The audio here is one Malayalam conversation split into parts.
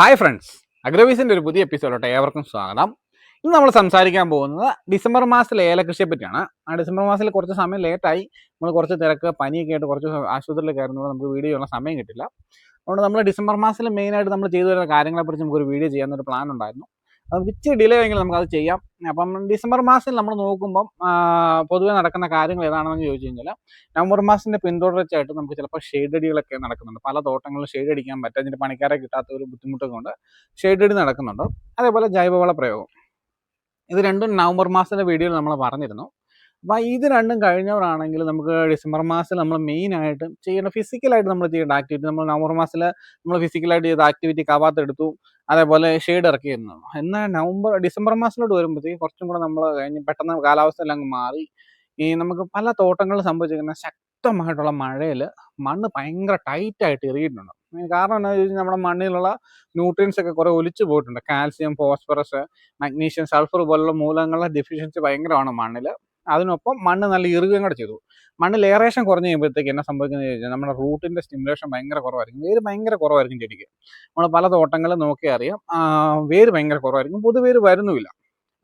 ഹായ് ഫ്രണ്ട്സ് അഗ്രവീസിന്റെ ഒരു പുതിയ എപ്പിസോഡോട്ട് ഏവർക്കും സ്വാഗതം. ഇന്ന് നമ്മൾ സംസാരിക്കാൻ പോകുന്നത് ഡിസംബർ മാസത്തിലെ ഏലകൃഷിയെ പറ്റിയാണ്. ആ ഡിസംബർ മാസത്തിൽ കുറച്ച് സമയം ലേറ്റായി നമ്മൾ കുറച്ച് തിരക്ക് പനിയൊക്കെ ആയിട്ട് കുറച്ച് ആശുപത്രിയിൽ കയറുന്നതുകൊണ്ട് നമുക്ക് വീഡിയോ ഉള്ള സമയം കിട്ടില്ല. അതുകൊണ്ട് നമ്മൾ ഡിസംബർ മാസത്തിൽ മെയിനായിട്ട് നമ്മൾ ചെയ്തു വരുന്ന കാര്യങ്ങളെക്കുറിച്ച് നമുക്കൊരു വീഡിയോ ചെയ്യാനൊരു പ്ലാൻ ഉണ്ടായിരുന്നു. നമുക്ക് ഇച്ചിരി ഡിലേ ആയെങ്കിൽ നമുക്കത് ചെയ്യാം. അപ്പം ഡിസംബർ മാസത്തിൽ നമ്മൾ നോക്കുമ്പം പൊതുവെ നടക്കുന്ന കാര്യങ്ങൾ ഏതാണെന്ന് ചോദിച്ചു കഴിഞ്ഞാൽ നവംബർ മാസത്തിന്റെ പിന്തുടർച്ചയായിട്ട് നമുക്ക് ചിലപ്പോൾ ഷെയ്ഡ് അടികളൊക്കെ നടക്കുന്നുണ്ട്. പല തോട്ടങ്ങളിലും ഷെയ്ഡ് അടിക്കാൻ പറ്റും അതിന്റെ പണിക്കാരെ കിട്ടാത്ത ഒരു ബുദ്ധിമുട്ടൊക്കെ കൊണ്ട് ഷെയ്ഡ് അടി നടക്കുന്നുണ്ട്. അതേപോലെ ജൈവവള പ്രയോഗം ഇത് രണ്ടും നവംബർ മാസത്തിന്റെ വീഡിയോയിൽ നമ്മൾ പറഞ്ഞിരുന്നു. അപ്പോൾ ഇത് രണ്ടും കഴിഞ്ഞവരാണെങ്കിൽ നമുക്ക് ഡിസംബർ മാസത്തിൽ നമ്മൾ മെയിൻ ആയിട്ട് ചെയ്യേണ്ട ഫിസിക്കലായിട്ട് നമ്മൾ ചെയ്യേണ്ട ആക്ടിവിറ്റി നമ്മൾ നവംബർ മാസത്തിൽ നമ്മൾ ഫിസിക്കലായിട്ട് ചെയ്ത ആക്ടിവിറ്റി കവാത്ത് എടുത്തു അതേപോലെ ഷെയ്ഡ് ഇറക്കിയിരുന്നു. എന്നാൽ നവംബർ ഡിസംബർ മാസത്തിലോട്ട് വരുമ്പോഴത്തേക്ക് കുറച്ചും കൂടെ നമ്മൾ കഴിഞ്ഞ് പെട്ടെന്ന് കാലാവസ്ഥ എല്ലാം മാറി. ഈ നമുക്ക് പല തോട്ടങ്ങൾ സംഭവിച്ചിരിക്കുന്ന ശക്തമായിട്ടുള്ള മഴയിൽ മണ്ണ് ഭയങ്കര ടൈറ്റ് ആയിട്ട് എറിയിട്ടുണ്ട്. കാരണം എന്താ കഴിഞ്ഞാൽ നമ്മുടെ മണ്ണിലുള്ള ന്യൂട്രിയൻസ് ഒക്കെ കുറെ ഒലിച്ചു പോയിട്ടുണ്ട്. കാൽസ്യം ഫോസ്ഫറസ് മഗ്നീഷ്യം സൾഫർ പോലുള്ള മൂലങ്ങളുടെ ഡെഫിഷ്യൻസി ഭയങ്കരമാണ് മണ്ണിൽ അതിനൊപ്പം മണ്ണ് നല്ല ഇറുകയും കൂടെ ചെയ്തു. മണ്ണ് ലേറേഷൻ കുറഞ്ഞ് കഴിയുമ്പോഴത്തേക്ക് എന്നാ സംഭവിക്കുന്നത് ചോദിച്ചാൽ നമ്മുടെ റൂട്ടിന്റെ സ്റ്റിമുലേഷൻ ഭയങ്കര കുറവായിരിക്കും. വേര് ഭയങ്കര കുറവായിരിക്കും ചെടിക്ക്. നമ്മൾ പല തോട്ടങ്ങളും നോക്കി അറിയാം. വേര് ഭയങ്കര കുറവായിരിക്കും. പൊതുവേര് വരുന്നുമില്ല.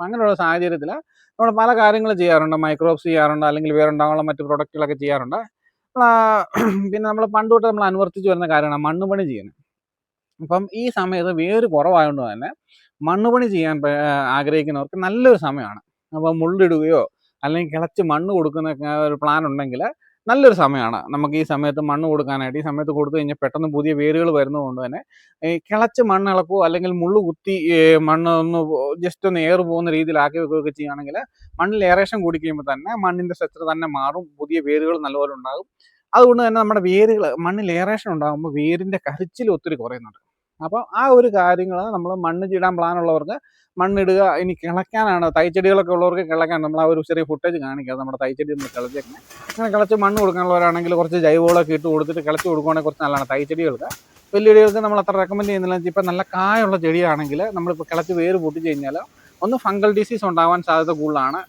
അങ്ങനെയുള്ള സാഹചര്യത്തിൽ നമ്മൾ പല കാര്യങ്ങളും ചെയ്യാറുണ്ട്. മൈക്രോബ്സ് ചെയ്യാറുണ്ട്. അല്ലെങ്കിൽ വേറുണ്ടാകാനുള്ള മറ്റ് പ്രൊഡക്റ്റുകളൊക്കെ ചെയ്യാറുണ്ട്. പിന്നെ നമ്മൾ പണ്ട് തൊട്ട് നമ്മൾ അനുവർത്തിച്ച് വരുന്ന കാര്യമാണ് മണ്ണുപണി ചെയ്യുന്നത് അപ്പം ഈ സമയത്ത് വേര് കുറവായതുകൊണ്ട് തന്നെ മണ്ണുപണി ചെയ്യാൻ ആഗ്രഹിക്കുന്നവർക്ക് നല്ലൊരു സമയമാണ്. അപ്പോൾ മുള്ളിടുകയോ അല്ലെങ്കിൽ കിളച്ച് മണ്ണ് കൊടുക്കുന്ന ഒരു പ്ലാൻ ഉണ്ടെങ്കിൽ നല്ലൊരു സമയമാണ്. നമുക്ക് ഈ സമയത്ത് മണ്ണ് കൊടുക്കാനായിട്ട്. ഈ സമയത്ത് കൊടുത്തു കഴിഞ്ഞാൽ പെട്ടെന്ന് പുതിയ വേരുകൾ വരുന്നതുകൊണ്ട് തന്നെ കിളച്ച് മണ്ണ് ഇളക്കുകയോ അല്ലെങ്കിൽ മുള്ളു കുത്തി മണ്ണ് ഒന്ന് ജസ്റ്റ് ഒന്ന് ഏറ് പോകുന്ന രീതിയിലാക്കി വെക്കുകയൊക്കെ ചെയ്യുകയാണെങ്കിൽ മണ്ണിൽ എയറേഷൻ കൂടി കഴിയുമ്പോൾ തന്നെ മണ്ണിന്റെ സ്ട്രക്ചർ തന്നെ മാറും. പുതിയ വേരുകൾ നല്ലപോലെ ഉണ്ടാകും. അതുകൊണ്ട് തന്നെ നമ്മുടെ വേരുകൾ മണ്ണിൽ എയറേഷൻ ഉണ്ടാകുമ്പോൾ വേരിന്റെ കരിച്ചിൽ ഒത്തിരി കുറയുന്നുണ്ട്. അപ്പോൾ ആ ഒരു കാര്യങ്ങൾ നമ്മൾ മണ്ണ് ചീടാൻ പ്ലാൻ ഉള്ളവർക്ക് മണ്ണിടുക ഇനി കിളയ്ക്കാനാണ്. തൈച്ചെടികളൊക്കെ ഉള്ളവർക്ക് കിളയ്ക്കാൻ നമ്മൾ ആ ഒരു ചെറിയ ഫുട്ടേജ് കാണിക്കുക നമ്മുടെ തൈച്ചെടി നമ്മൾ കിളച്ചേക്കുന്നത് അങ്ങനെ കിളച്ച് മണ്ണ് കൊടുക്കാനുള്ളവരാണെങ്കിൽ കുറച്ച് ജൈവവളമൊക്കെ ഇട്ട് കൊടുത്തിട്ട് കിളച്ച് കൊടുക്കുകയാണെങ്കിൽ കുറച്ച് നല്ലതാണ് തൈച്ചെടികൾക്ക്. വലിയ ചെടികൾക്ക് നമ്മൾ അത്ര റെക്കമെൻഡ് ചെയ്യുന്നില്ല. ഇപ്പം നല്ല കായുള്ള ചെടിയാണെങ്കിൽ നമ്മളിപ്പോൾ കിളച്ച് വേര് പൊട്ടിച്ച് കഴിഞ്ഞാൽ ഒന്ന് ഫംഗൽ ഡിസീസ് ഉണ്ടാവാൻ സാധ്യത കൂടുതലാണ്.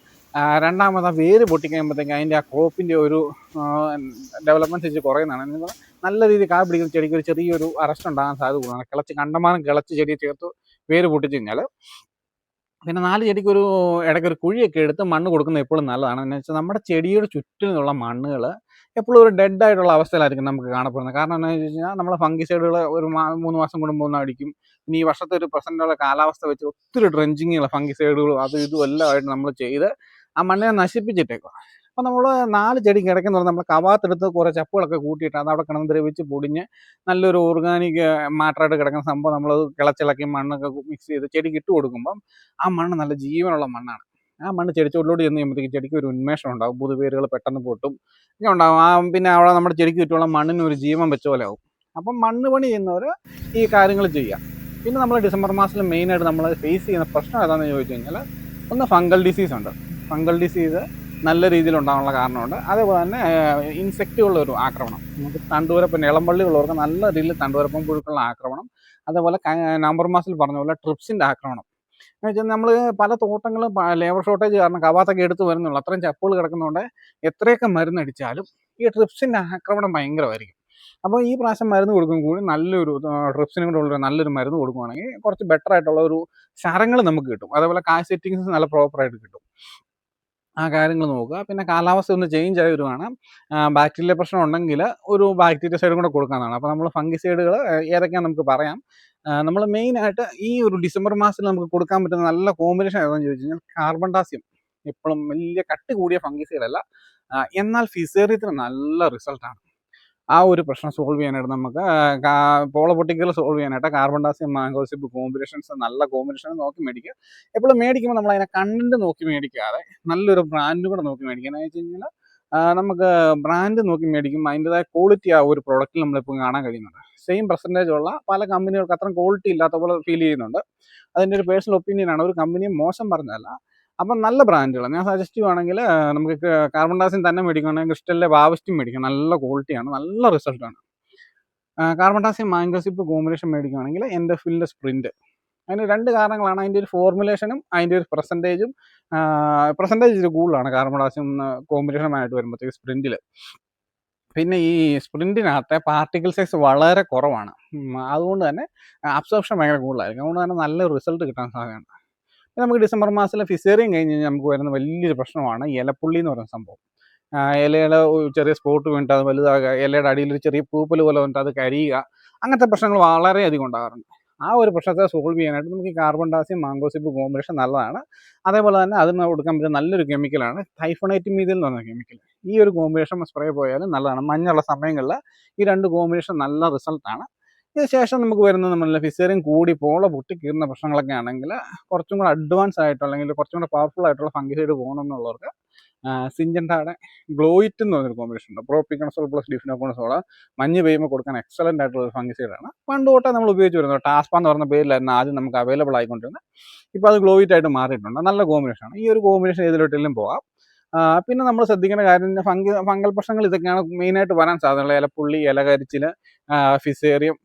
രണ്ടാമത് ആ വേര് പൊട്ടിക്കഴിയുമ്പോഴത്തേക്ക് അതിന്റെ ആ ക്രോപ്പിന്റെ ഒരു ഡെവലപ്മെന്റ് ഇച്ചിരി കുറയുന്നതാണ്. നല്ല രീതിയിൽ കാ പിടിക്കുന്ന ചെടിക്ക് ഒരു ചെറിയൊരു അറസ്റ്റ് ഉണ്ടാകാൻ സാധ്യത കൂടുതലാണ്. കിളച്ച് കണ്ടമാനം കിളച്ച് ചെടി ചേർത്ത് വേര് പൊട്ടിച്ച് കഴിഞ്ഞാൽ പിന്നെ നാല് ചെടിക്ക് ഒരു ഇടയ്ക്ക് ഒരു കുഴിയൊക്കെ എടുത്ത് മണ്ണ് കൊടുക്കുന്നത് എപ്പോഴും നല്ലതാണ്. എന്ന് വെച്ചാൽ നമ്മുടെ ചെടിയുടെ ചുറ്റിനുള്ള മണ്ണുകൾ എപ്പോഴും ഒരു ഡെഡ് ആയിട്ടുള്ള അവസ്ഥയിലായിരിക്കും നമുക്ക് കാണപ്പെടുന്നത്. കാരണം എന്താണെന്ന് വെച്ച് കഴിഞ്ഞാൽ നമ്മളെ ഫംഗിസൈഡുകൾ ഒരു മൂന്ന് മാസം കൂടുമ്പോൾ ഒന്ന് അടിക്കും. ഇനി ഈ വർഷത്തെ ഒരു പ്രസന്റുള്ള കാലാവസ്ഥ വെച്ച് ഒത്തിരി ഡ്രഞ്ചിങ്ങുള്ള ഫംഗിസൈഡുകളും അതും ഇതും എല്ലാമായിട്ട് നമ്മൾ ചെയ്ത് ആ മണ്ണിനെ നശിപ്പിച്ചിട്ടേക്കും അപ്പോൾ നമ്മൾ നാല് ചെടി കിടക്കുന്ന നമ്മൾ കവാത്തെടുത്ത് കുറേ ചപ്പുകളൊക്കെ കൂട്ടിയിട്ട് അത് അവിടെ കിടന്ന് ദ്രവിച്ച് പൊടിഞ്ഞ് നല്ലൊരു ഓർഗാനിക് മാറ്ററായിട്ട് കിടക്കുന്ന സംഭവം നമ്മൾ കിളച്ചിളക്കി മണ്ണൊക്കെ മിക്സ് ചെയ്ത് ചെടിക്ക് ഇട്ട് കൊടുക്കുമ്പം ആ മണ്ണ് നല്ല ജീവനുള്ള മണ്ണാണ്. ആ മണ്ണ് ചെടിച്ചോട്ടിലോട്ട് ചെന്ന് കഴിയുമ്പോഴത്തേക്ക് ചെടിക്ക് ഒരു ഉന്മേഷം ഉണ്ടാവും. പുതുവേരുകൾ പെട്ടെന്ന് പൊട്ടും. ഇങ്ങനെ ഉണ്ടാവും. ആ പിന്നെ അവിടെ നമ്മുടെ ചെടിക്ക് ചുറ്റുമുള്ള മണ്ണിന് ഒരു ജീവൻ വെച്ച പോലെ ആവും. അപ്പം മണ്ണ് പണി ചെയ്യുന്നവർ ഈ കാര്യങ്ങൾ ചെയ്യാം. പിന്നെ നമ്മൾ ഡിസംബർ മാസത്തിൽ മെയിനായിട്ട് നമ്മൾ ഫേസ് ചെയ്യുന്ന പ്രശ്നം ഏതാണെന്ന് ചോദിച്ചു കഴിഞ്ഞാൽ ഒന്ന് ഫംഗൽ ഡിസീസ് ഉണ്ട്. ഫംഗൽ ഡിസീസ് നല്ല രീതിയിൽ ഉണ്ടാകാനുള്ള കാരണമുണ്ട്. അതേപോലെ തന്നെ ഇൻസെക്റ്റുകളുടെ ഒരു ആക്രമണം. നമുക്ക് തണ്ടുവരപ്പം ഇളമ്പള്ളികളുള്ളവർക്ക് നല്ല രീതിയിൽ തണ്ടുവരപ്പം പുഴുക്കളുടെ ആക്രമണം. അതേപോലെ നവംബർ മാസത്തിൽ പറഞ്ഞ പോലെ ട്രിപ്സിന്റെ ആക്രമണം. എന്ന് വെച്ചാൽ നമ്മൾ പല തോട്ടങ്ങളും ലേബർ ഷോർട്ടേജ് കാരണം കവാത്തൊക്കെ എടുത്ത് വരുന്നുള്ളൂ. അത്രയും ചപ്പുകൾ കിടക്കുന്നതുകൊണ്ട് എത്രയൊക്കെ മരുന്നടിച്ചാലും ഈ ട്രിപ്സിന്റെ ആക്രമണം ഭയങ്കരമായിരിക്കും. അപ്പോൾ ഈ പ്രാവശ്യം മരുന്ന് കൊടുക്കും കൂടി നല്ലൊരു ട്രിപ്സിനും കൂടെ ഉള്ളൊരു നല്ലൊരു മരുന്ന് കൊടുക്കുകയാണെങ്കിൽ കുറച്ച് ബെറ്റർ ആയിട്ടുള്ള ഒരു ശരങ്ങൾ നമുക്ക് കിട്ടും. അതേപോലെ കായ് സെറ്റിങ്സ് നല്ല പ്രോപ്പറായിട്ട് കിട്ടും. ആ കാര്യങ്ങൾ നോക്കുക. പിന്നെ കാലാവസ്ഥ ഒന്ന് ചേഞ്ച് ആയി വരുവാണ്. ബാക്ടീരിയ പ്രശ്നം ഉണ്ടെങ്കിൽ ഒരു ബാക്ടീരിയ സൈഡും കൂടെ കൊടുക്കാനാണ് അപ്പോൾ നമ്മൾ ഫംഗിസൈഡുകൾ ഏതൊക്കെയാണെന്ന് നമുക്ക് പറയാം. നമ്മൾ മെയിനായിട്ട് ഈ ഒരു ഡിസംബർ മാസത്തിൽ നമുക്ക് കൊടുക്കാൻ പറ്റുന്ന നല്ല കോമ്പിനേഷൻ ഏതാണെന്ന് ചോദിച്ചു കഴിഞ്ഞാൽ കാർബൺ ഡാസ്യം എപ്പോഴും വലിയ കട്ട് കൂടിയ ഫംഗിസൈഡല്ല എന്നാൽ ഫിസേറിയത്തിന് നല്ല റിസൾട്ടാണ് ആ ഒരു പ്രശ്നം സോൾവ് ചെയ്യാനായിട്ട് നമുക്ക് പോള പൊട്ടിക്കൽ സോൾവ് ചെയ്യാനായിട്ട് കാർബൺ ഡാസ്യം മാംഗോസിപ്പ് കോമ്പിനേഷൻസ് നല്ല കോമ്പിനേഷൻ നോക്കി മേടിക്കുക. എപ്പോഴും മേടിക്കുമ്പോൾ നമ്മൾ അതിനെ കണ്ടന്റ് നോക്കി മേടിക്കാതെ നല്ലൊരു ബ്രാൻഡ് കൂടെ നോക്കി മേടിക്കുക. എന്ന് വെച്ച് നമുക്ക് ബ്രാൻഡ് നോക്കി മേടിക്കുമ്പോൾ അതിന്റെതായ ക്വാളിറ്റി ആ ഒരു പ്രൊഡക്റ്റിൽ നമ്മളിപ്പോൾ കാണാൻ കഴിയുന്നുണ്ട്. സെയിം പെർസെന്റേജ് ഉള്ള പല കമ്പനികൾക്ക് അത്രയും ക്വാളിറ്റി ഇല്ലാത്ത പോലെ ഫീൽ ചെയ്യുന്നുണ്ട്. അതിന്റെ ഒരു പേഴ്സണൽ ഒപ്പീനിയൻ ആണ്. ഒരു കമ്പനിയെ മോശം പറഞ്ഞതല്ല. അപ്പം നല്ല ബ്രാൻഡുകൾ ഞാൻ സജസ്റ്റ് ചെയ്യുവാണെങ്കിൽ നമുക്ക് കാർബൺ ഡാസിൻ തന്നെ മേടിക്കുകയാണെങ്കിൽ ക്രിസ്റ്റലിലെ ബാവസ്റ്റും മേടിക്കും. നല്ല ക്വാളിറ്റിയാണ് നല്ല റിസൾട്ടാണ് കാർബൺ ഡാസിൻ മാംഗോസിപ്പ് കോമ്പിനേഷൻ മേടിക്കുകയാണെങ്കിൽ എന്റെ ഫില്ല് സ്പ്രിന്റ് അതിന് രണ്ട് കാരണങ്ങളാണ്. അതിന്റെ ഒരു ഫോർമുലേഷനും അതിന്റെ ഒരു പെർസെന്റേജും പെർസെന്റേജ് കൂടുതലാണ് കാർബൺ ഡാസിയം കോമ്പിനേഷനുമായിട്ട് വരുമ്പോഴത്തേക്ക് സ്പ്രിന്റിൽ പിന്നെ ഈ സ്പ്രിന്റിനകത്തെ പാർട്ടിക്കിൾ സൈസ് വളരെ കുറവാണ്. അതുകൊണ്ട് തന്നെ അബ്സോർപ്ഷൻ ഭയങ്കര കൂടുതലായിരിക്കും. അതുകൊണ്ട് തന്നെ നല്ല റിസൾട്ട് കിട്ടാൻ സാധ്യതയുണ്ട്. പിന്നെ നമുക്ക് ഡിസംബർ മാസത്തിലെ ഫിസേറിയം കഴിഞ്ഞ് കഴിഞ്ഞാൽ നമുക്ക് വരുന്ന വലിയൊരു പ്രശ്നമാണ് ഇലപ്പുള്ളി എന്ന് പറയുന്ന സംഭവം. ഇലയുടെ ചെറിയ സ്പോട്ട് വീണിട്ട് അത് വലുതാകുക ഇലയുടെ അടിയിൽ ഒരു ചെറിയ പൂപ്പൽ പോലെ വന്നിട്ട് അത് കരിയുക അങ്ങനത്തെ പ്രശ്നങ്ങൾ വളരെയധികം ഉണ്ടാകാറുണ്ട്. ആ ഒരു പ്രശ്നത്തെ സോൾവ് ചെയ്യാനായിട്ട് നമുക്ക് കാർബൺ ഡാസിയം മാംഗോസിപ്പ് കോമ്പിനേഷൻ നല്ലതാണ്. അതേപോലെ തന്നെ അതിന് കൊടുക്കാൻ പറ്റുന്ന നല്ലൊരു കെമിക്കലാണ് ടൈഫോണൈറ്റ് മീതിൽ എന്ന് പറയുന്ന കെമിക്കൽ ഈ ഒരു കോമ്പിനേഷൻ സ്പ്രേ പോയാലും നല്ലതാണ്. മഞ്ഞുള്ള സമയങ്ങളിൽ ഈ രണ്ട് കോമ്പിനേഷൻ നല്ല റിസൾട്ടാണ് ശേഷം നമുക്ക് വരുന്നത് നമ്മളുടെ ഫിസേറിയം കൂടി പോള പൊട്ടി കീറുന്ന പ്രശ്നങ്ങളൊക്കെ ആണെങ്കിൽ കുറച്ചും കൂടെ അഡ്വാൻസ് ആയിട്ട് അല്ലെങ്കിൽ കുറച്ചും കൂടെ പവർഫുൾ ആയിട്ടുള്ള ഫംഗിസൈഡ് പോകണമെന്നുള്ളവർക്ക് സിഞ്ചൻഡാടെ ഗ്ലോയിറ്റ് എന്ന് പറഞ്ഞൊരു കോമ്പിനേഷൻ ഉണ്ട്. പ്രോപ്പിക്കണസോൾ പ്ലസ് ഡിഫിനോക്കോണസോൾ മഞ്ഞ് പെയ്യുമ്പോൾ കൊടുക്കാൻ എക്സലന്റ് ആയിട്ടുള്ള ഒരു ഫംഗിസൈഡാണ് പണ്ട് തൊട്ടേ നമ്മൾ ഉപയോഗിച്ച് വരുന്നത് ടാസ്പ എന്ന് പറഞ്ഞ പേരിലായിരുന്നു ആദ്യം നമുക്ക് അവൈലബിൾ ആയിക്കൊണ്ടിരുന്നത്. ഇപ്പോൾ അത് ഗ്ലോയിറ്റ് ആയിട്ട് മാറിയിട്ടുണ്ട്. നല്ല കോമ്പിനേഷനാണ് ഈ ഒരു കോമ്പിനേഷൻ ഏതിലോട്ടെങ്കിലും പോകാം പിന്നെ നമ്മൾ ശ്രദ്ധിക്കേണ്ട കാര്യം ഫംഗി ഫംഗൽ പ്രശ്നങ്ങൾ ഇതൊക്കെയാണ് മെയിനായിട്ട് വരാൻ സാധ്യതയുള്ള ഇലപ്പുള്ളി ഇലകരിച്ചിൽ ഫിസേറിയം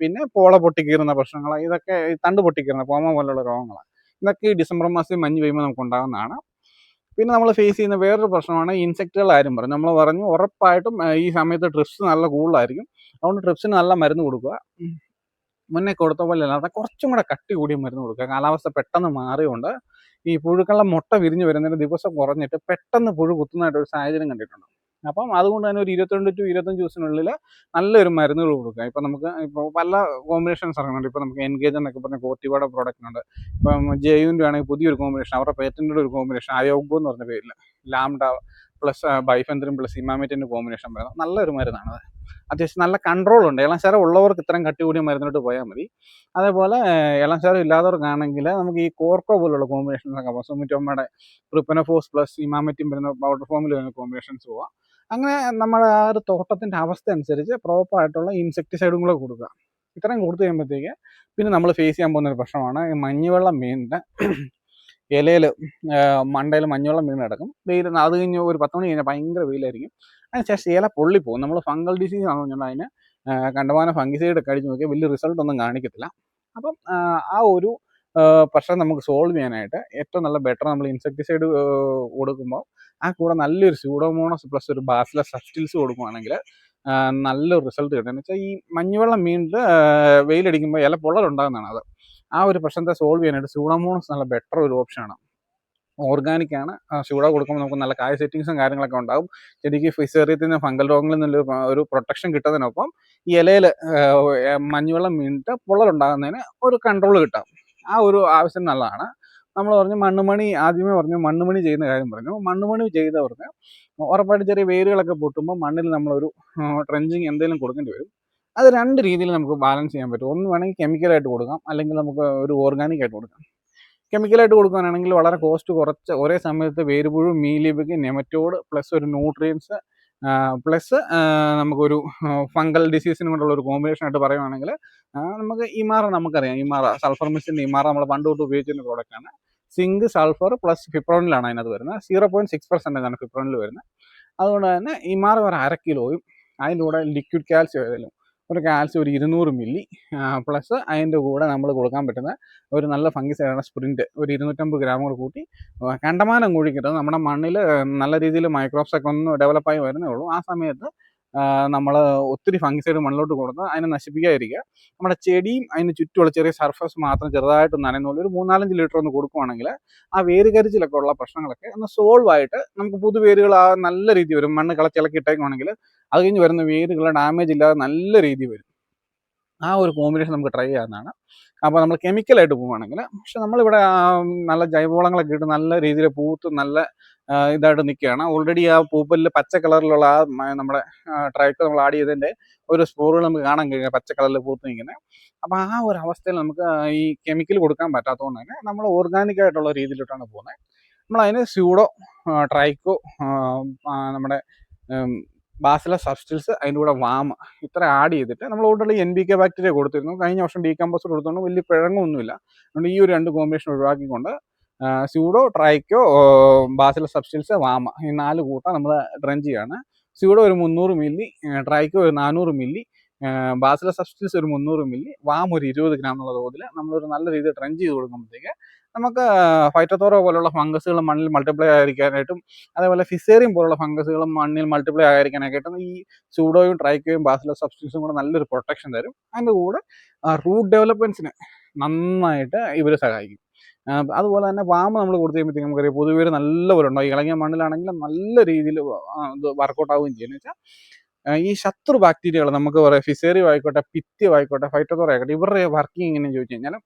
പിന്നെ പോള പൊട്ടിക്കീറുന്ന പ്രശ്നങ്ങൾ ഇതൊക്കെ തണ്ട് പൊട്ടിക്കീറുന്ന പോമ പോലുള്ള രോഗങ്ങളാണ്. ഇതൊക്കെ ഈ ഡിസംബർ മാസത്തിൽ മഞ്ഞ് പെയ്യുമ്പോൾ നമുക്ക് ഉണ്ടാകുന്നതാണ്. പിന്നെ നമ്മൾ ഫേസ് ചെയ്യുന്ന വേറൊരു പ്രശ്നമാണ് ഇൻസെക്റ്റുകൾ ആരും പറഞ്ഞു. നമ്മൾ പറഞ്ഞു ഉറപ്പായിട്ടും ഈ സമയത്ത് ട്രിപ്സ് നല്ല കൂടുതലായിരിക്കും. അതുകൊണ്ട് ട്രിപ്സിന് നല്ല മരുന്ന് കൊടുക്കുക. മുന്നേ കൊടുത്ത പോലെ അല്ലാതെ കുറച്ചും കൂടെ കട്ടി കൂടിയ മരുന്ന് കൊടുക്കുക. കാലാവസ്ഥ പെട്ടെന്ന് മാറിയുകൊണ്ട് ഈ പുഴുക്കളുടെ മുട്ട വിരിഞ്ഞു വരുന്നതിന് ദിവസം കുറഞ്ഞിട്ട് പെട്ടെന്ന് പുഴു കുത്തുന്നതായിട്ട് ഒരു സാഹചര്യം കണ്ടിട്ടുണ്ട്. അപ്പം അതുകൊണ്ട് തന്നെ ഒരു ഇരുപത്തിരണ്ട് ടു ഇരുപത്തഞ്ച് ദിവസത്തിനുള്ളിൽ നല്ലൊരു മരുന്നുകൾ കൊടുക്കുക. ഇപ്പം നമുക്ക് ഇപ്പോൾ പല കോമ്പിനേഷൻസ് ഇറങ്ങുന്നുണ്ട്. ഇപ്പോൾ നമുക്ക് എൻഗേജ് എന്നൊക്കെ പറഞ്ഞ കോർട്ടിവയുടെ പ്രോഡക്റ്റ് ഉണ്ട് ഇപ്പം ജെയുവിന്റെ ആണെങ്കിൽ പുതിയൊരു കോമ്പിനേഷൻ അവരുടെ പേറ്റന്റിന്റെ ഒരു കോമ്പിനേഷൻ അയോഗോ എന്ന് പറഞ്ഞ പേരിൽ ലാംഡ പ്ലസ് ബൈഫെന്ത്രിൻ പ്ലസ് ഇമാമേറ്റിന്റെ കോമ്പിനേഷൻ വരുന്നത് നല്ലൊരു മരുന്നാണ് അത്. അത്യാവശ്യം നല്ല കൺട്രോൾ ഉണ്ട്. ഇളംശരം ഉള്ളവർക്ക് ഇത്രയും കട്ടി കൂടിയ മരുന്നിട്ട് പോയാൽ മതി. അതേപോലെ ഇളംശരം ഇല്ലാത്തവർക്കാണെങ്കിൽ നമുക്ക് ഈ കോർക്കോ പോലുള്ള കോമ്പിനേഷൻസൊക്കെ പോകാം സുമിറ്റോമയുടെ പ്രിപ്പനഫോസ് പ്ലസ് ഇമാമറ്റിൻ വരുന്ന പൗഡർ ഫോമിൽ വരുന്ന കോമ്പിനേഷൻസ് പോവാം. അങ്ങനെ നമ്മുടെ ആ ഒരു തോട്ടത്തിന്റെ അവസ്ഥ അനുസരിച്ച് പ്രോപ്പറായിട്ടുള്ള ഇൻസെക്ടിസൈഡും കൂടെ കൊടുക്കുക. ഇത്രയും കൊടുത്തു കഴിയുമ്പോഴത്തേക്ക് പിന്നെ നമ്മൾ ഫേസ് ചെയ്യാൻ പോകുന്ന ഒരു പ്രശ്നമാണ് മഞ്ഞുവെള്ളം വീണിട്ട് ഇലയിൽ മണ്ടയിൽ മഞ്ഞുവെള്ളം വീണ് കിടക്കും. വെയിൽ അത് കഴിഞ്ഞ് ഒരു പത്ത് മണി കഴിഞ്ഞാൽ ഭയങ്കര വെയിലായിരിക്കും. അതിനുശേഷം ഇല പൊള്ളിപ്പോകും നമ്മൾ ഫംഗൽ ഡിസീസ് ആണെന്ന് അതിന് കണ്ടമാന ഫംഗിസൈഡ് അടിച്ച് നോക്കിയാൽ വലിയ റിസൾട്ട് ഒന്നും കാണിക്കത്തില്ല. അപ്പം ആ, ഒരു പ്രശ്നം നമുക്ക് സോൾവ് ചെയ്യാനായിട്ട് ഏറ്റവും നല്ല ബെറ്റർ നമ്മൾ ഇൻസെക്ടിസൈഡ് കൊടുക്കുമ്പോൾ ആ കൂടെ നല്ലൊരു സ്യൂഡോമോണസ് പ്ലസ് ഒരു ബാസില സബ്സ്റ്റിൽസ് കൊടുക്കുവാണെങ്കിൽ ആ, നല്ലൊരു റിസൾട്ട് കിട്ടും. എന്ന് വെച്ചാൽ ഈ മഞ്ഞുവെള്ളം വീണിട്ട് ആ, വെയിലടിക്കുമ്പോൾ ഇല പൊള്ളലുണ്ടാകുന്നതാണ് അത്. ആ ഒരു പ്രശ്നത്തെ സോൾവ് ചെയ്യാനായിട്ട് സ്യൂഡോമോണസ് നല്ല ബെറ്റർ ഒരു ഓപ്ഷനാണ് ഓർഗാനിക് ആണ്. ചൂട കൊടുക്കുമ്പോൾ നമുക്ക് നല്ല കായ സെറ്റിങ്സും കാര്യങ്ങളൊക്കെ ഉണ്ടാകും ചെടിക്ക് ഫിസേറിയത്തിൽ നിന്ന് ഫംഗൽ രോഗങ്ങളിൽ നിന്നൊരു ഒരു പ്രൊട്ടക്ഷൻ കിട്ടുന്നതിനൊപ്പം ഈ ഇലയിൽ മഞ്ഞുവെള്ളം വീണിട്ട് പൊള്ളലുണ്ടാകുന്നതിന് ഒരു കൺട്രോൾ കിട്ടാം. ആ ഒരു ആവശ്യം നല്ലതാണ്. നമ്മൾ പറഞ്ഞു മണ്ണുമണി ആദ്യമേ പറഞ്ഞു മണ്ണുമണി ചെയ്യുന്ന കാര്യം പറഞ്ഞു. മണ്ണുമണി ചെയ്തവർക്ക് ഉറപ്പായിട്ട് ചെറിയ വേരുകളൊക്കെ പൊട്ടുമ്പോൾ മണ്ണിൽ നമ്മളൊരു ട്രെഞ്ചിങ് എന്തെങ്കിലും കൊടുക്കേണ്ടി വരും. അത് രണ്ട് രീതിയിൽ നമുക്ക് ബാലൻസ് ചെയ്യാൻ പറ്റും. ഒന്ന് വേണമെങ്കിൽ കെമിക്കലായിട്ട് കൊടുക്കാം. അല്ലെങ്കിൽ നമുക്ക് ഒരു ഓർഗാനിക് ആയിട്ട് കൊടുക്കാം. കെമിക്കലായിട്ട് കൊടുക്കാനാണെങ്കിൽ വളരെ കോസ്റ്റ് കുറച്ച് ഒരേ സമയത്ത് വേരുപുഴു മീലിബിക്ക് നെമറ്റോഡ് പ്ലസ് ഒരു ന്യൂട്രിയൻസ് പ്ലസ് നമുക്കൊരു ഫംഗൽ ഡിസീസിനും കൊണ്ടുള്ള ഒരു കോമ്പിനേഷൻ ആയിട്ട് പറയുവാണെങ്കിൽ നമുക്ക് ഇമാറ നമുക്കറിയാം. ഇമാറ സൾഫർ മിസിന്റെ ഇമാറ നമ്മൾ പണ്ട് തൊട്ട് ഉപയോഗിച്ചിരുന്ന പ്രോഡക്റ്റാണ് സിങ്ക് സൾഫർ പ്ലസ് ഫിപ്രോണിലാണ് അതിനകത്ത് വരുന്നത്. സീറോ പോയിന്റ് സിക്സ് ആണ് ഫിപ്രോണിൽ വരുന്നത്. അതുകൊണ്ട് തന്നെ ഇമാറ ഒരു അര കിലോയും അതിന്റെ കൂടെ ലിക്വിഡ് കാൽസ്യം ഏതെങ്കിലും ഒരു കാൽസ്യം ഒരു ഇരുന്നൂറ് മില്ലി. പ്ലസ് അതിന്റെ കൂടെ നമ്മൾ കൊടുക്കാൻ പറ്റുന്ന ഒരു നല്ല ഫംഗിസൈഡാണ് സ്പ്രിന്റ് ഒരു ഇരുന്നൂറ്റമ്പത് ഗ്രാം കൂടെ കൂട്ടി കണ്ടമാനം കുഴിക്കരുത് നമ്മുടെ മണ്ണിൽ നല്ല രീതിയിൽ മൈക്രോബ്സൊക്കെ ഒന്ന് ഡെവലപ്പായി വരുന്നേ ഉള്ളൂ. ആ സമയത്ത് നമ്മൾ ഒത്തിരി ഫംഗിസൈഡ് മണ്ണിലോട്ട് കൊടുത്ത് അതിനെ നശിപ്പിക്കാതിരിക്കുക. നമ്മുടെ ചെടിയും അതിന് ചുറ്റുമുള്ള ചെറിയ സർഫസ് മാത്രം ചെറുതായിട്ട് നനയുന്നുള്ള ഒരു മൂന്നാലഞ്ച് ലിറ്റർ ഒന്ന് കൊടുക്കുവാണെങ്കിൽ ആ വേര് കരിച്ചിലൊക്കെ ഉള്ള പ്രശ്നങ്ങളൊക്കെ ഒന്ന് സോൾവ് ആയിട്ട് നമുക്ക് പുതുവേരുകൾ ആ നല്ല രീതിയിൽ വരും. മണ്ണ് കളച്ചിളക്കി ഇട്ടേക്കുവാണെങ്കിൽ അത് കഴിഞ്ഞ് വരുന്ന വേരുകൾ ഡാമേജ് ഇല്ലാതെ നല്ല രീതിയിൽ വരും. ആ ഒരു കോമ്പിനേഷൻ നമുക്ക് ട്രൈ ചെയ്യാവുന്നതാണ്. അപ്പോൾ നമ്മൾ കെമിക്കലായിട്ട് പോവുകയാണെങ്കിൽ പക്ഷെ നമ്മളിവിടെ നല്ല ജൈവവളങ്ങളൊക്കെ ഇട്ട് നല്ല രീതിയിൽ പൂത്ത് നല്ല ഇതായിട്ട് നിൽക്കുകയാണ്. ഓൾറെഡി ആ പൂപ്പലിൽ പച്ച കളറിലുള്ള ആ നമ്മുടെ ട്രൈക്ക് നമ്മൾ ആഡ് ചെയ്തതിന്റെ ഒരു സ്പോറുകൾ നമുക്ക് കാണാൻ കഴിയുക പച്ച കളറിൽ പൂത്ത് നിൽക്കുന്നത്. അപ്പോൾ ആ ഒരു അവസ്ഥയിൽ നമുക്ക് ഈ കെമിക്കൽ കൊടുക്കാൻ പറ്റാത്തതുകൊണ്ട് തന്നെ നമ്മൾ ഓർഗാനിക് ആയിട്ടുള്ള രീതിയിലോട്ടാണ് പോകുന്നത്. നമ്മൾ അതിന് സ്യൂഡോ ട്രൈക്കോ നമ്മുടെ ബാസില സബ്സ്റ്റിൽസ് അതിന്റെ കൂടെ വാമ ഇത്ര ആഡ് ചെയ്തിട്ട് നമ്മൾ already N B K bacteria കൊടുത്തിരുന്നു. കഴിഞ്ഞ വർഷം ഡീകമ്പോസർ കൊടുത്തുകൊണ്ട് വലിയ പിഴങ്ങൊന്നുമില്ല. അതുകൊണ്ട് ഈ ഒരു രണ്ട് കോമ്പിനേഷൻ ഒഴിവാക്കിക്കൊണ്ട് സ്യൂഡോ ട്രൈക്കോ ബാസിലെ സബ്സ്റ്റൻസ് വാമ ഈ നാല് കൂട്ടം നമ്മൾ ഡ്രൻ ചെയ്യാണ്. സ്യൂഡോ ഒരു മുന്നൂറ് മില്ലി ട്രൈക്കോ ഒരു നാനൂറ് മില്ലി ബാസില സബ്സ്റ്റൻസ് ഒരു മുന്നൂറ് മില്ലി വാം ഒരു ഇരുപത് ഗ്രാം എന്നുള്ള തോതിൽ നമ്മളൊരു നല്ല രീതിയിൽ ട്രെൻ ചെയ്ത് കൊടുക്കുമ്പോഴത്തേക്ക് നമുക്ക് ഫൈറ്റത്തോറോ പോലുള്ള ഫംഗസുകൾ മണ്ണിൽ മൾട്ടിപ്ലൈ ആയിരിക്കാനായിട്ടും അതേപോലെ ഫിസേറിയം പോലുള്ള ഫംഗസുകൾ മണ്ണിൽ മൾട്ടിപ്ലൈ ആയിരിക്കാനായിട്ടും ഈ സൂഡോയും ട്രൈക്കോയും ബാസില സബ്സ്റ്റൻസും കൂടെ നല്ലൊരു പ്രൊട്ടക്ഷൻ തരും. അതിന്റെ കൂടെ റൂട്ട് ഡെവലപ്മെന്റ്സിന് നന്നായിട്ട് ഇവർ സഹായിക്കും. അതുപോലെ തന്നെ വാമ നമ്മൾ കൊടുത്തു കഴിയുമ്പോഴത്തേക്കും നമുക്കറിയാം പൊതുവേ നല്ലപോലെ ഉണ്ടാവും. ഇളങ്ങിയ മണ്ണിലാണെങ്കിൽ നല്ല രീതിയിൽ ഇത് വർക്കൗട്ട് ആവുകയും ചെയ്യുന്നത് വെച്ചാൽ ഈ ശത്രു ബാക്ടീരിയകൾ നമുക്ക് പറയാം ഫിസേറിയോ ആയിക്കോട്ടെ പിത്യം ആയിക്കോട്ടെ ഫൈറ്റോതോറ ആയിക്കോട്ടെ ഇവരുടെ വർക്കിംഗ് എങ്ങനെയെന്ന് ചോദിച്ചു കഴിഞ്ഞാൽ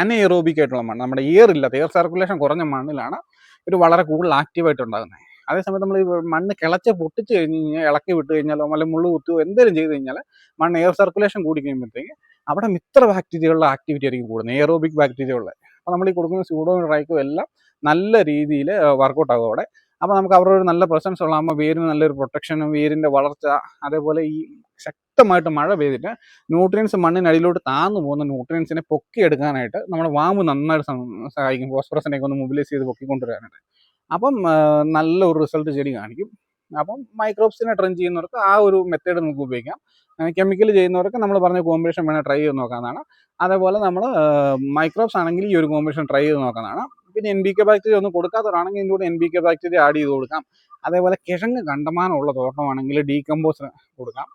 അനഎറോബിക് ആയിട്ടുള്ള മണ്ണ് നമ്മുടെ എയർ ഇല്ലാത്ത എയർ സർക്കുലേഷൻ കുറഞ്ഞ മണ്ണിലാണ് ഇത് വളരെ കൂടുതൽ ആക്റ്റീവായിട്ട് ഉണ്ടാകുന്നത്. അതേസമയത്ത് നമ്മൾ ഈ മണ്ണ് കിളച്ച് പൊട്ടിച്ച് കഴിഞ്ഞ് കഴിഞ്ഞാൽ ഇളക്കി വിട്ട് കഴിഞ്ഞാലോ അല്ലെങ്കിൽ മുള്ളു കുത്തുകയോ എന്തെങ്കിലും ചെയ്ത് കഴിഞ്ഞാൽ മണ്ണ് എയർ സർക്കുലേഷൻ കൂടി കഴിയുമ്പോഴത്തേക്ക് അവിടെ മിത്ര ബാക്ടീരിയകളുടെ ആക്ടിവിറ്റി ആയിരിക്കും കൂടുന്നത്. എയറോബിക് ബാക്ടീരിയകളുടെ അപ്പോൾ നമ്മൾ ഈ കൊടുക്കുന്ന സ്യൂഡോ ഡ്രൈക്കും എല്ലാം നല്ല രീതിയിൽ വർക്കൗട്ട് ആകും അവിടെ. അപ്പോൾ നമുക്ക് അവരുടെ ഒരു നല്ല പ്രസൻസ് ഉള്ളാകുമ്പോൾ വേരിന് നല്ലൊരു പ്രൊട്ടക്ഷനും വേരിന്റെ വളർച്ച അതേപോലെ ഈ ശക്തമായിട്ട് മഴ പെയ്തിട്ട് ന്യൂട്രിയൻസ് മണ്ണിനടിയിലോട്ട് താന്നു പോകുന്ന ന്യൂട്രിയൻസിനെ പൊക്കിയെടുക്കാനായിട്ട് നമ്മുടെ വാമ്പ് നന്നായിട്ട് സഹായിക്കും. ഫോസ്ഫറസിനെയൊക്കെ ഒന്ന് മൊബിലൈസ് ചെയ്ത് പൊക്കിക്കൊണ്ടുവരാനായിട്ട്. അപ്പം നല്ല ഒരു റിസൾട്ട് ചെടി കാണിക്കും. അപ്പം മൈക്രോബ്സിനെ ട്രെയിൻ ചെയ്യുന്നവർക്ക് ആ ഒരു മെത്തേഡ് നമുക്ക് ഉപയോഗിക്കാം. കെമിക്കൽ ചെയ്യുന്നവർക്ക് നമ്മൾ പറഞ്ഞ കോമ്പിനേഷൻ വേണേൽ ട്രൈ ചെയ്ത് നോക്കാവുന്നതാണ്. അതേപോലെ നമ്മൾ മൈക്രോബ്സ് ആണെങ്കിൽ ഈ ഒരു കോമ്പിനേഷൻ ട്രൈ ചെയ്ത് നോക്കാവുന്നതാണ്. പിന്നെ എൻ ബി കെ ബാക്ടീരിയ ഒന്നും കൊടുക്കാത്തവരാണെങ്കിൽ ഇതിന്റെ കൂടെ N B K bacteria add ചെയ്ത് കൊടുക്കാം. അതേപോലെ കിഴങ്ങ് കണ്ടമാനമുള്ള തോട്ടമാണെങ്കിൽ ഡീകമ്പോസ് കൊടുക്കാം.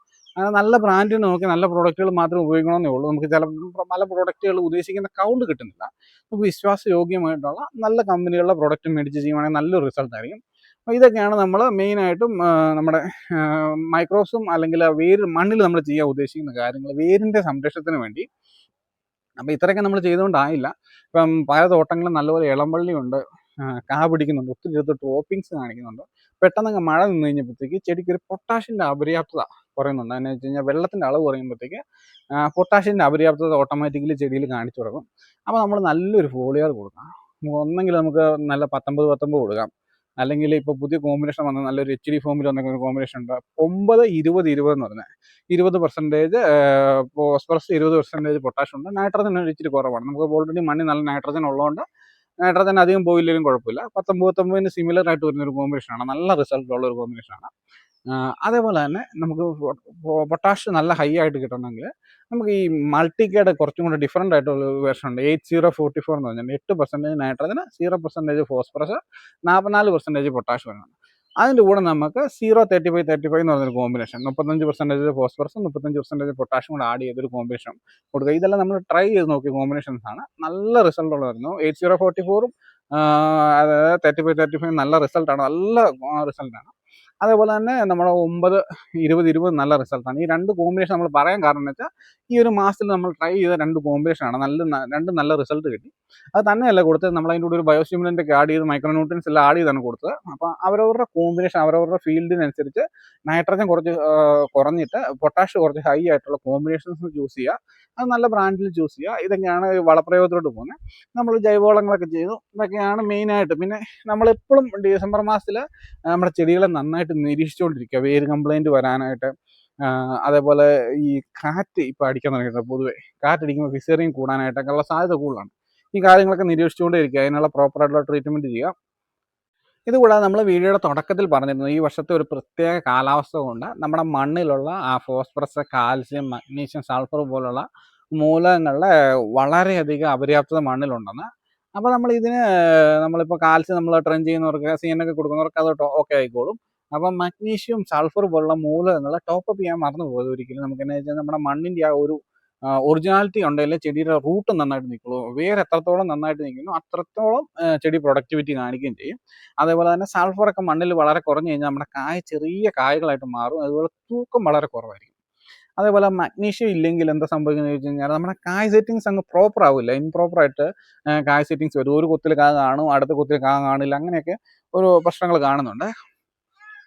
നല്ല ബ്രാൻഡിന് നോക്കി നല്ല പ്രോഡക്റ്റുകൾ മാത്രം ഉപയോഗിക്കണമെന്നേ ഉള്ളൂ. നമുക്ക് ചില പല പ്രോഡക്റ്റുകൾ ഉദ്ദേശിക്കുന്ന കൗണ്ട് കിട്ടുന്നില്ല. നമുക്ക് വിശ്വാസയോഗ്യമായിട്ടുള്ള നല്ല കമ്പനികളുടെ പ്രോഡക്റ്റ് മേടിച്ച് ചെയ്യുവാണെങ്കിൽ നല്ലൊരു റിസൾട്ട് ആയിരിക്കും. അപ്പോൾ ഇതൊക്കെയാണ് നമ്മൾ മെയിനായിട്ടും നമ്മുടെ മൈക്രോസും അല്ലെങ്കിൽ വേര് മണ്ണിൽ നമ്മൾ ചെയ്യാൻ ഉദ്ദേശിക്കുന്ന കാര്യങ്ങൾ വേരിന്റെ സംരക്ഷണത്തിന് വേണ്ടി. അപ്പോൾ ഇത്രയൊക്കെ നമ്മൾ ചെയ്തുകൊണ്ടായില്ല. ഇപ്പം പല തോട്ടങ്ങളും നല്ലപോലെ ഇളംവള്ളിയുണ്ട് കാ പിടിക്കുന്നുണ്ട് ഒത്തിരി ചെറുത്ത് ടോപ്പിങ്സ് കാണിക്കുന്നുണ്ട്. പെട്ടെന്ന് അങ്ങ് മഴ നിന്ന് കഴിഞ്ഞപ്പോഴത്തേക്ക് ചെടിക്ക് ഒരു പൊട്ടാഷിന്റെ അപര്യാപ്തത കുറയുന്നുണ്ട്. എന്ന് വെച്ച് കഴിഞ്ഞാൽ വെള്ളത്തിന്റെ അളവ് കുറയുമ്പോഴത്തേക്ക് പൊട്ടാഷിന്റെ അപര്യാപ്തത ഓട്ടോമാറ്റിക്കലി ചെടിയിൽ കാണിച്ചു തുടങ്ങും. അപ്പോൾ നമ്മൾ നല്ലൊരു ഫോളിയർ കൊടുക്കാം. ഒന്നെങ്കിൽ നമുക്ക് നല്ല പത്തൊമ്പത് പത്തൊമ്പത് കൊടുക്കാം. അല്ലെങ്കിൽ ഇപ്പോൾ പുതിയ കോമ്പിനേഷൻ വന്ന നല്ലൊരു എച്ച് ഡി ഫോമിൽ വന്ന കോമ്പിനേഷൻ ഉണ്ട്. ഒമ്പത് ഇരുപത് ഇരുപത് എന്ന് പറഞ്ഞാൽ ഇരുപത് പെർസെന്റേജ് ഫോസ്ഫറസ് ഇരുപത് പെർസെന്റേജ് പൊട്ടാഷ് ഉണ്ട്. നൈട്രജൻ ഇച്ചിരി കുറവാണ്. നമുക്ക് ഓൾറെഡി മണ്ണിൽ നല്ല നൈട്രജൻ ഉള്ളതുകൊണ്ട് നൈട്രജൻ അധികം പോയില്ലെങ്കിലും കുഴപ്പമില്ല. പത്തൊമ്പത് പത്തൊമ്പതിന് സിമിലർ ആയിട്ട് വരുന്ന ഒരു കോമ്പിനേഷനാണ് നല്ല റിസൾട്ട് ഉള്ള ഒരു കോമ്പിനേഷനാണ് അതേപോലെ തന്നെ നമുക്ക് പൊട്ടാഷ് നല്ല ഹൈ ആയിട്ട് കിട്ടണമെങ്കിൽ നമുക്ക് ഈ മൾട്ടിക്കേഡ് കുറച്ചും കൂടെ ഡിഫറെന്റ് ആയിട്ടുള്ള വേർഷൻ ഉണ്ട്. എയ്റ്റ് സീറോ ഫോർട്ടി ഫോർ എന്ന് പറഞ്ഞാൽ എട്ട് പെർസെന്റേജ് നൈട്രജന് സീറോ പെർസെന്റേജ് ഫോസ്ഫറസ് നാൽപ്പത്തിനാല് പെർസെന്റേജ് പൊട്ടാഷ് വരുന്നുണ്ട്. അതിന്റെ കൂടെ നമുക്ക് zero thirty five thirty five എന്ന് പറഞ്ഞൊരു കോമ്പിനേഷൻ മുപ്പത്തഞ്ച് പെർസെന്റേജ് ഫോസ്ഫറസും മുപ്പത്തഞ്ച് പെർസെന്റേജ് പൊട്ടാഷും കൂടെ ആഡ് ചെയ്തൊരു കോമ്പിനേഷൻ കൊടുക്കുക. ഇതെല്ലാം നമ്മൾ ട്രൈ ചെയ്ത് നോക്കിയ കോമ്പിനേഷൻസ് ആണ്. നല്ല റിസൾട്ട് ഉള്ളതായിരുന്നു എയ്റ്റ് സീറോ ഫോർട്ടി ഫോറും അതായത് തേർട്ടി ഫൈവ് തേർട്ടി ഫൈവ് നല്ല റിസൾട്ടാണ് നല്ല റിസൾട്ടാണ് അതേപോലെ തന്നെ നമ്മുടെ ഒമ്പത് ഇരുപത് ഇരുപത് നല്ല റിസൾട്ടാണ് ഈ രണ്ട് കോമ്പിനേഷൻ നമ്മൾ പറയാൻ കാരണം വെച്ചാൽ ഈ ഒരു മാസത്തിൽ നമ്മൾ ട്രൈ ചെയ്ത രണ്ട് കോമ്പിനേഷനാണ് നല്ല രണ്ട് നല്ല റിസൾട്ട് കിട്ടി. അത് തന്നെയല്ല കൊടുത്തത്. നമ്മൾ അതിന്റെ കൂടെ ഒരു ബയോസ്റ്റിമുലന്റ് ഒക്കെ ആഡ് ചെയ്ത് മൈക്രോന്യൂട്രിയൻസ് എല്ലാം ആഡ് ചെയ്താണ് കൊടുത്തത്. അപ്പോൾ അവരവരുടെ കോമ്പിനേഷൻ അവരവരുടെ ഫീൽഡിനനുസരിച്ച് നൈട്രജൻ കുറച്ച് കുറഞ്ഞിട്ട് പൊട്ടാഷ് കുറച്ച് ഹൈ ആയിട്ടുള്ള കോമ്പിനേഷൻസ് ചൂസ് ചെയ്യുക. അത് നല്ല ബ്രാൻഡിൽ ചൂസ് ചെയ്യുക. ഇതൊക്കെയാണ് വളപ്രയോഗത്തിലോട്ട് പോകുന്നത്. നമ്മൾ ജൈവവളങ്ങളൊക്കെ ചെയ്തു. ഇതൊക്കെയാണ് മെയിനായിട്ട് പിന്നെ നമ്മളെപ്പോഴും ഡിസംബർ മാസത്തിൽ നമ്മുടെ ചെടികളെ നന്നായിട്ട് നിരീക്ഷിച്ചുകൊണ്ടിരിക്കുക വേര് കംപ്ലൈന്റ് വരാനായിട്ട്. അതേപോലെ ഈ കാറ്റ് ഇപ്പോൾ അടിക്കാൻ തുടങ്ങിയിട്ടുണ്ട് പൊതുവേ. കാറ്റടിക്കുമ്പോൾ ഫിസേറിയും കൂടാനായിട്ടൊക്കെ ഉള്ള സാധ്യത കൂടുതലാണ്. ഈ കാര്യങ്ങളൊക്കെ നിരീക്ഷിച്ചുകൊണ്ടേ ഇരിക്കുക അതിനുള്ള പ്രോപ്പറായിട്ടുള്ള ട്രീറ്റ്മെന്റ് ചെയ്യുക. ഇതുകൂടാതെ നമ്മൾ വീഡിയോയുടെ തുടക്കത്തിൽ പറഞ്ഞിരുന്നു. ഈ വർഷത്തെ ഒരു പ്രത്യേക കാലാവസ്ഥ കൊണ്ട് നമ്മുടെ മണ്ണിലുള്ള ആ ഫോസ്ഫറസ് കാൽസ്യം മഗ്നീഷ്യം സൾഫർ പോലുള്ള മൂലകങ്ങളുടെ വളരെയധികം അപര്യാപ്തത മണ്ണിലുണ്ടെന്ന്. അപ്പോൾ നമ്മൾ ഇതിന് നമ്മളിപ്പോൾ കാൽസ്യം നമ്മൾ ട്രെയിൻ ചെയ്യുന്നവർക്ക് സി എൻ ഒക്കെ കൊടുക്കുന്നവർക്ക് അത് ഓക്കെ ആയിക്കോളും. അപ്പം മഗ്നീഷ്യം സൾഫർ പോലുള്ള മൂലകങ്ങൾ ടോപ്പ് ചെയ്യാൻ മറന്നു പോയത് ഒരിക്കലും നമുക്ക് എന്താ വെച്ചാൽ നമ്മുടെ മണ്ണിന്റെ ആ ഒരു ഒറിജിനാലിറ്റി ഉണ്ടെങ്കിൽ ചെടിയുടെ റൂട്ട് നന്നായിട്ട് നിൽക്കുള്ളൂ. വേറെ എത്രത്തോളം നന്നായിട്ട് നിൽക്കുന്നു അത്രത്തോളം ചെടി പ്രൊഡക്ടിവിറ്റി കാണിക്കുകയും ചെയ്യും. അതേപോലെ തന്നെ സൾഫറൊക്കെ മണ്ണിൽ വളരെ കുറഞ്ഞു കഴിഞ്ഞാൽ നമ്മുടെ കായ ചെറിയ കായകളായിട്ട് മാറും. അതുപോലെ തൂക്കം വളരെ കുറവായിരിക്കും. അതേപോലെ മഗ്നീഷ്യം ഇല്ലെങ്കിൽ എന്താ സംഭവിക്കുന്നത് ചോദിച്ചു കഴിഞ്ഞാൽ നമ്മുടെ കായ് സെറ്റിങ്സ് അങ്ങ് പ്രോപ്പർ ആവില്ല. ആ, കായ് സെറ്റിങ്സ് വരും. ഒരു കുത്തിൽ കാ കാണും അടുത്ത കുത്തിൽ കാ കാണില്ല. അങ്ങനെയൊക്കെ ഒരു പ്രശ്നങ്ങൾ കാണുന്നുണ്ട്.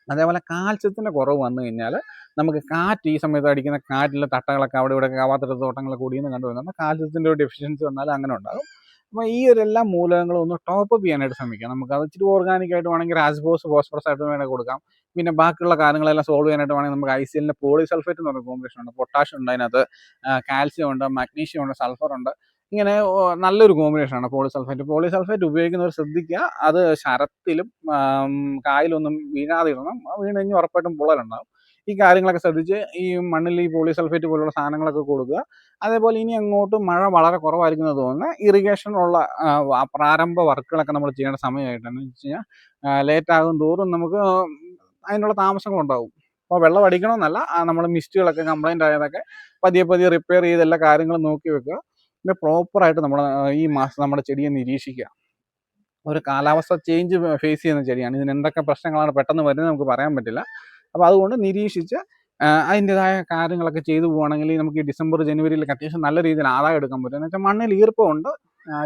അതേപോലെ കാൽസ്യത്തിന്റെ കുറവ് വന്നു കഴിഞ്ഞാൽ നമുക്ക് കാറ്റ് ഈ സമയത്ത് അടിക്കുന്ന കാറ്റിലെ തട്ടകളൊക്കെ അവിടെ ഇവിടെ ആവാത്ത തോട്ടങ്ങളൊക്കെ കൂടിയെന്ന് കണ്ടുവരുന്നത് കാൽസ്യത്തിന്റെ ഒരു ഡെഫിഷ്യൻസി വന്നാൽ അങ്ങനെ ഉണ്ടാകും. അപ്പോൾ ഈ ഒരു എല്ലാ മൂലകങ്ങളും ഒന്ന് ടോപ്പ് അപ്പ് ചെയ്യാനായിട്ട് ശ്രമിക്കാം. നമുക്ക് അത് ഇച്ചിരി ഓർഗാനിക് ആയിട്ട് വേണമെങ്കിൽ രാജ്ബോസ് ഫോസ്ഫറസ് ആയിട്ട് വേണമെങ്കിൽ കൊടുക്കാം. പിന്നെ ബാക്കിയുള്ള കാര്യങ്ങളെല്ലാം സോൾവ് ചെയ്യാനായിട്ട് വേണമെങ്കിൽ നമുക്ക് ഐ പോളിസൾഫേറ്റ് എന്ന് പറഞ്ഞ കോമ്പിനേഷൻ ഉണ്ട്. പൊട്ടാഷ്യം ഉണ്ട് അതിനകത്ത്. കാൽസ്യം ഉണ്ട് മഗ്നീഷ്യം ഉണ്ട് സൾഫർ ഉണ്ട്. ഇങ്ങനെ നല്ലൊരു കോമ്പിനേഷനാണ് പോളിസൾഫേറ്റ് പോളിസൾഫേറ്റ് ഉപയോഗിക്കുന്നവർ ശ്രദ്ധിക്കുക. അത് ശരത്തിലും കായലൊന്നും വീഴാതെ ഇടണം വീണ് ഉറപ്പായിട്ടും പുളരുണ്ടാകും ഈ കാര്യങ്ങളൊക്കെ ശ്രദ്ധിച്ച് ഈ മണ്ണിൽ ഈ പോളിസൾഫേറ്റ് പോലുള്ള സാധനങ്ങളൊക്കെ കൊടുക്കുക. അതേപോലെ ഇനി അങ്ങോട്ട് മഴ വളരെ കുറവായിരിക്കുന്നത് തോന്നുന്നത്. ഇറിഗേഷനുള്ള ആ, ആ പ്രാരംഭ വർക്കുകളൊക്കെ നമ്മൾ ചെയ്യേണ്ട സമയമായിട്ടാണ് വെച്ച് കഴിഞ്ഞാൽ ലേറ്റ് ആകും തോറും നമുക്ക് അതിനുള്ള താമസങ്ങളുണ്ടാവും അപ്പോൾ വെള്ളം അടിക്കണമെന്നല്ല. നമ്മൾ മിസ്റ്റുകളൊക്കെ കംപ്ലൈന്റ് ആയതൊക്കെ പതിയെ പതിയെ റിപ്പയർ ചെയ്ത് എല്ലാ കാര്യങ്ങളും നോക്കി വെക്കുക. പിന്നെ പ്രോപ്പറായിട്ട് നമ്മൾ ഈ മാസം നമ്മുടെ ചെടിയെ നിരീക്ഷിക്കുക. ഒരു കാലാവസ്ഥ ചേഞ്ച് ഫേസ് ചെയ്യുന്ന ചെടിയാണ്. ഇതിന് എന്തൊക്കെ പ്രശ്നങ്ങളാണ് പെട്ടെന്ന് വരുന്നത് നമുക്ക് പറയാൻ പറ്റില്ല. അപ്പോൾ അതുകൊണ്ട് നിരീക്ഷിച്ച് അതിന്റെതായ കാര്യങ്ങളൊക്കെ ചെയ്തു പോവുകയാണെങ്കിൽ നമുക്ക് ഈ ഡിസംബർ ജനുവരിയിലൊക്കെ അത്യാവശ്യം നല്ല രീതിയിൽ ആദായം എടുക്കാൻ പറ്റും. എന്ന് വെച്ചാൽ മണ്ണിൽ ഈർപ്പമുണ്ട്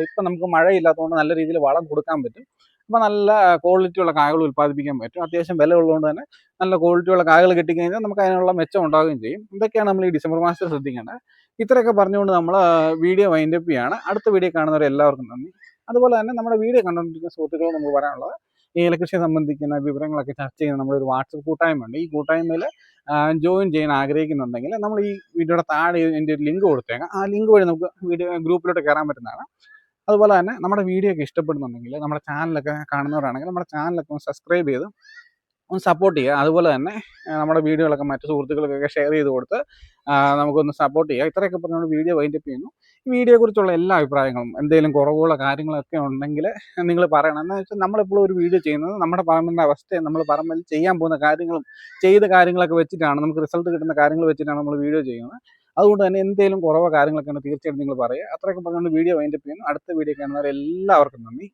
ഇപ്പം നമുക്ക് മഴയില്ലാത്തതുകൊണ്ട് നല്ല രീതിയിൽ വളം കൊടുക്കാൻ പറ്റും. അപ്പോൾ നല്ല ക്വാളിറ്റിയുള്ള കായകൾ ഉൽപ്പാദിപ്പിക്കാൻ പറ്റും. അത്യാവശ്യം വില ഉള്ളതുകൊണ്ട് തന്നെ നല്ല ക്വാളിറ്റിയുള്ള കായകൾ കിട്ടിക്കഴിഞ്ഞാൽ നമുക്ക് അതിനുള്ള മെച്ചം ഉണ്ടാവുകയും ചെയ്യും. ഇതൊക്കെയാണ് നമ്മൾ ഈ ഡിസംബർ മാസത്തിൽ ശ്രദ്ധിക്കേണ്ടത്. ഇത്രയൊക്കെ പറഞ്ഞുകൊണ്ട് നമ്മൾ വീഡിയോ വൈൻഡപ്പ് ചെയ്യാണ്. അടുത്ത വീഡിയോ കാണുന്നവരെ എല്ലാവർക്കും നന്ദി. അതുപോലെ തന്നെ നമ്മുടെ വീഡിയോ കണ്ടുകൊണ്ടിരിക്കുന്ന സുഹൃത്തുക്കളോട് നമുക്ക് പറയാനുള്ളത് ഏലകൃഷിയെ സംബന്ധിക്കുന്ന വിവരങ്ങളൊക്കെ ചർച്ച ചെയ്യുന്ന നമ്മുടെ ഒരു വാട്സപ്പ് കൂട്ടായ്മയുണ്ട്. ഈ കൂട്ടായ്മയിൽ ജോയിൻ ചെയ്യാൻ ആഗ്രഹിക്കുന്നുണ്ടെങ്കിൽ നമ്മൾ ഈ വീഡിയോയുടെ താഴെ എന്റെ ഒരു ലിങ്ക് കൊടുത്തേക്കാം. ആ ലിങ്ക് വഴി നമുക്ക് വീഡിയോ ഗ്രൂപ്പിലോട്ട് കയറാൻ പറ്റുന്നതാണ്. അതുപോലെ തന്നെ നമ്മുടെ വീഡിയോ ഒക്കെ ഇഷ്ടപ്പെടുന്നുണ്ടെങ്കിൽ നമ്മുടെ ചാനലൊക്കെ കാണുന്നവരാണെങ്കിൽ നമ്മുടെ ചാനലൊക്കെ ഒന്ന് സബ്സ്ക്രൈബ് ചെയ്ത് ഒന്ന് സപ്പോർട്ട് ചെയ്യുക അതുപോലെ തന്നെ നമ്മുടെ വീഡിയോകളൊക്കെ മറ്റു സുഹൃത്തുക്കൾക്കൊക്കെ ഷെയർ ചെയ്ത് കൊടുത്ത് നമുക്കൊന്ന് സപ്പോർട്ട് ചെയ്യുക ഇത്രയൊക്കെ പറഞ്ഞുകൊണ്ട് വീഡിയോ വൈൻഡപ്പ് ചെയ്യുന്നു. ഈ വീഡിയോയെക്കുറിച്ചുള്ള എല്ലാ അഭിപ്രായങ്ങളും എന്തെങ്കിലും കുറവുകളോ കാര്യങ്ങളൊക്കെ ഉണ്ടെങ്കിൽ നിങ്ങൾ പറയണം. എന്ന് വെച്ചാൽ നമ്മളെപ്പോഴും ഒരു വീഡിയോ ചെയ്യുന്നത് നമ്മുടെ പറമ്പിന്റെ അവസ്ഥയും നമ്മൾ പറമ്പിൽ ചെയ്യാൻ പോകുന്ന കാര്യങ്ങളും ചെയ്ത കാര്യങ്ങളൊക്കെ വെച്ചിട്ടാണ് നമുക്ക് റിസൾട്ട് കിട്ടുന്ന കാര്യങ്ങൾ വെച്ചിട്ടാണ് നമ്മൾ വീഡിയോ ചെയ്യുന്നത്. അതുകൊണ്ട് തന്നെ എന്തെങ്കിലും കുറവോ കാര്യങ്ങളൊക്കെ ഉണ്ടെങ്കിൽ തീർച്ചയായിട്ടും നിങ്ങൾ പറയുക. അത്രയൊക്കെ പറഞ്ഞുകൊണ്ട് വീഡിയോ വൈൻഡപ്പ് ചെയ്യുന്നു. അടുത്ത വീഡിയോ കാണുന്നവരെ എല്ലാവർക്കും നന്ദി.